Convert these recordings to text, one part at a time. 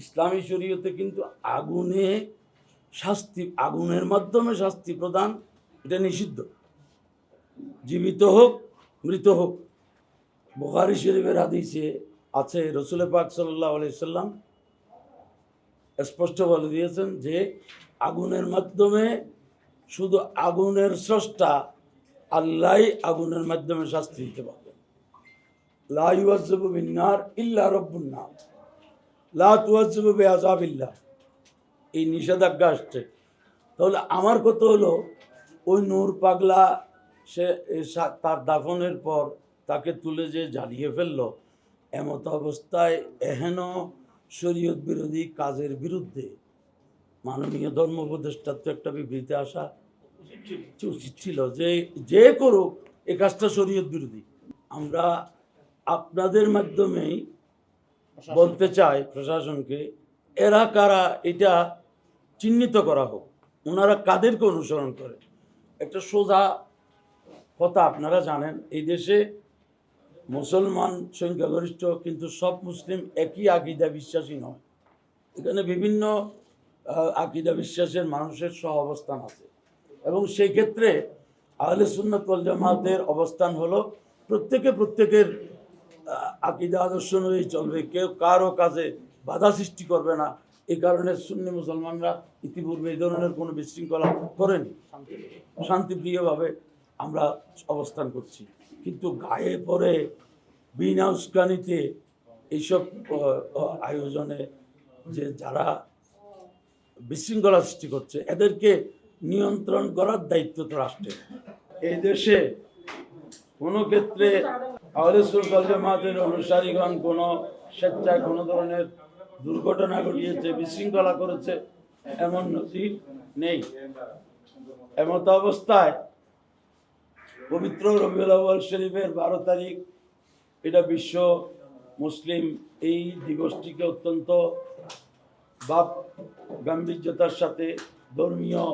ইসলামী শরীয়তে কিন্তু আগুনে শাস্তি, আগুনের মাধ্যমে শাস্তি প্রদান, এটা নিষিদ্ধ। জীবিত হোক, মৃত হোক। বুখারি শরীফের হাদিসে আছে, রসুল পাক সাল্লাহ সাল্লাম স্পষ্ট বলে দিয়েছেন যে, আগুনের মাধ্যমে শুধু আগুনের স্রষ্টা আল্লাহ আগুনের মাধ্যমে শাস্তি দিতে পারবেন। লা ইউয়াজ্জিবু বিন্নার ইল্লা রব্বুন নার লা তুয়াজ্জিবু বিআযাবিল্লাহ। এই নিষেধাজ্ঞা আসছে। তাহলে আমার কথা হলো, ওই নূর পাগলা সে, তার দাফনের পর তাকে তুলে যে জ্বালিয়ে ফেলল, এমত অবস্থায় এহেন শরীয়ত বিরোধী কাজের বিরুদ্ধে মাননীয় ধর্ম উপদেষ্টার তো একটা বিবৃতি আসা উচিত ছিল যে যে করুক, এ কাজটা শরীয়ত বিরোধী। আমরা আপনাদের মাধ্যমেই বলতে চাই প্রশাসনকে, এরা কারা এটা চিহ্নিত করা হোক। ওনারা কাদেরকে অনুসরণ করে? একটা সোজা কথা আপনারা জানেন, এই দেশে মুসলমান সংখ্যাগরিষ্ঠ কিন্তু সব মুসলিম একই আকিদা বিশ্বাসী নয়। এখানে বিভিন্ন আকিদা বিশ্বাসের মানুষের সহ অবস্থান আছে। এবং সেই ক্ষেত্রে আহলে সুন্নত জামাতের অবস্থান হলো প্রত্যেকে প্রত্যেকের আকিদা আদর্শ অনুযায়ী চলবে। কেউ কারও কাজে বাধা সৃষ্টি করবে না। এই কারণে সুন্নি মুসলমানরা ইতিপূর্বে এই ধরনের কোনো বিশৃঙ্খলা করেনি। শান্তিপ্রিয়ভাবে আমরা অবস্থান করছি। কিন্তু গায়ে পরে, বিনা উস্কানিতে এইসব আয়োজনে যে যারা বিশৃঙ্খলা সৃষ্টি করছে, এদেরকে নিয়ন্ত্রণ করার দায়িত্ব তো রাষ্ট্রের। এই দেশে কোনো ক্ষেত্রে অনুসারীগণ কোনো স্বেচ্ছায় কোনো ধরনের দুর্ঘটনা ঘটিয়েছে, বিশৃঙ্খলা করেছে, এমন নেই। এমত অবস্থায় পবিত্র রবিউল শরীফের বারো তারিখ, এটা বিশ্ব মুসলিম এই দিবসটিকে অত্যন্ত বাপ গাম্ভীর্যতার সাথে ধর্মীয়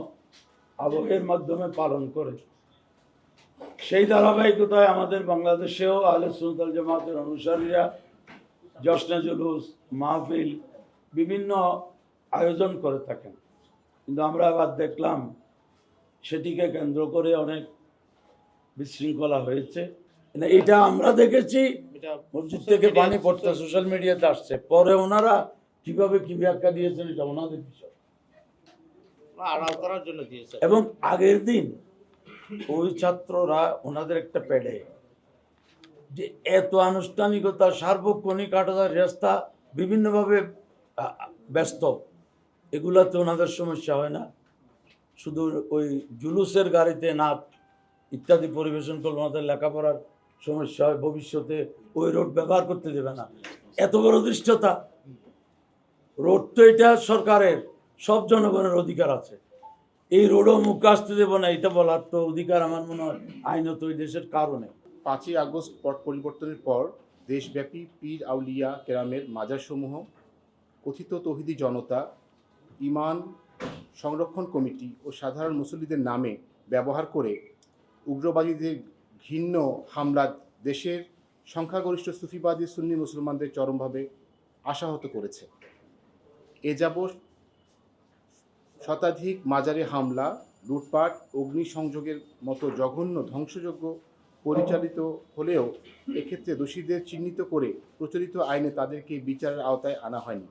আবহের মাধ্যমে পালন করে। সেই ধারাবাহিকতায় আমাদের বাংলাদেশেও আহলে সুনতাল জামাতের অনুসারীরা জশ্নে জুলুস মাহফিল বিভিন্ন আয়োজন করে থাকেন। কিন্তু আমরা আবার দেখলাম সেটিকে কেন্দ্র করে অনেক বিশৃঙ্খলা হয়েছে। না, এটা আমরা দেখেছি। মসজিদ থেকে পানি পড়তে সোশ্যাল মিডিয়াতে আসছে। পরে ওনারা কীভাবে কি ব্যাখ্যা দিয়েছেন এটা ওনাদের বিষয়। করার জন্য দিয়েছে। এবং আগের দিন ওই ছাত্ররা ওনাদের একটা পেড়ে। যে এত আনুষ্ঠানিকতা, সার্বক্ষণিক আট হাজার রাস্তা বিভিন্নভাবে ব্যস্ত। এগুলাতে ওনাদের সমস্যা হয় না। শুধু ওই জুলুসের গাড়িতে নাচ ইত্যাদি পরিবেশন করলে ওনাদের লেখাপড়ার সমস্যা হয়, ভবিষ্যতে ওই রোড ব্যবহার করতে দেবে না। এত বড় দৃষ্টতা রোড তো এটা সরকারের, সব জনগণের অধিকার আছে। এই রোডও মুখ আসতে দেবো না, এটা বলার তো অধিকার আমার মনে হয় আইনত ওই দেশের কারণে। পাঁচই আগস্ট পট পরিবর্তনের পর দেশব্যাপী পীর আউলিয়া কেরামের মাজারসমূহ, কথিত তহিদি জনতা, ইমান সংরক্ষণ কমিটি ও সাধারণ মুসল্লিদের নামে ব্যবহার করে উগ্রবাদীদের ঘৃণ্য হামলা দেশের সংখ্যাগরিষ্ঠ সুফিবাদী সুন্নি মুসলমানদের চরমভাবে আশাহত করেছে। এ যাবৎ শতাধিক মাজারে হামলা, লুটপাট, অগ্নিসংযোগের মতো জঘন্য ধ্বংসযোগ্য পরিচালিত হলেও এক্ষেত্রে দোষীদের চিহ্নিত করে প্রচলিত আইনে তাদেরকে বিচারের আওতায় আনা হয়নি।